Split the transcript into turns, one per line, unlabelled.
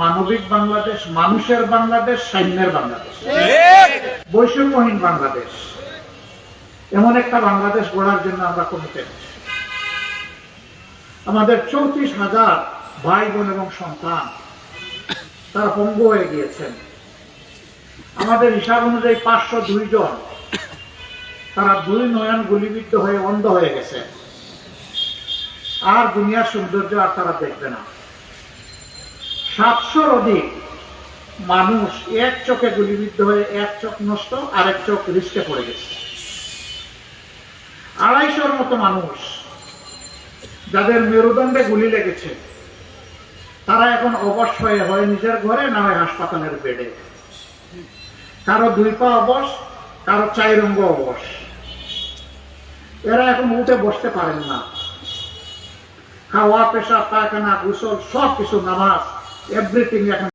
মানবিক বাংলাদেশ মানুষের বাংলাদেশ সৈন্যের বাংলাদেশ। বৈষম্যহীন বাংলাদেশ। এমন একটা বাংলাদেশ গড়ার জন্য আমরা কমিটেড আমাদের চৌত্রিশ হাজার ভাই বোন এবং সন্তান তারা পঙ্গু হয়ে গিয়েছেন। আমাদের হিসাব অনুযায়ী পাঁচশো দুই জন তারা দুই নয়ন গুলিবিদ্ধ হয়ে অন্ধ হয়ে গেছে। আর দুনিয়ার সৌন্দর্য আর তারা দেখবে না। সাতশোর অধিক মানুষ এক চোখে গুলিবিদ্ধ হয়ে এক চোখ নষ্ট আর এক চোখ রিস্কে পড়ে গেছে। আড়াইশোর মতো মানুষ যাদের মেরুদণ্ডে গুলি লেগেছে, তারা এখন অবশ হয়ে হয় নিজের ঘরে না হয় হাসপাতালের বেডে। কারও দুই পা অবশ, কারও চাই রঙ্গ অবশ। এরা এখন উঠে বসতে পারেন না। খাওয়া পেশা পায়খানা, গোসল সব কিছু নামাজ। এভরিথিং এখন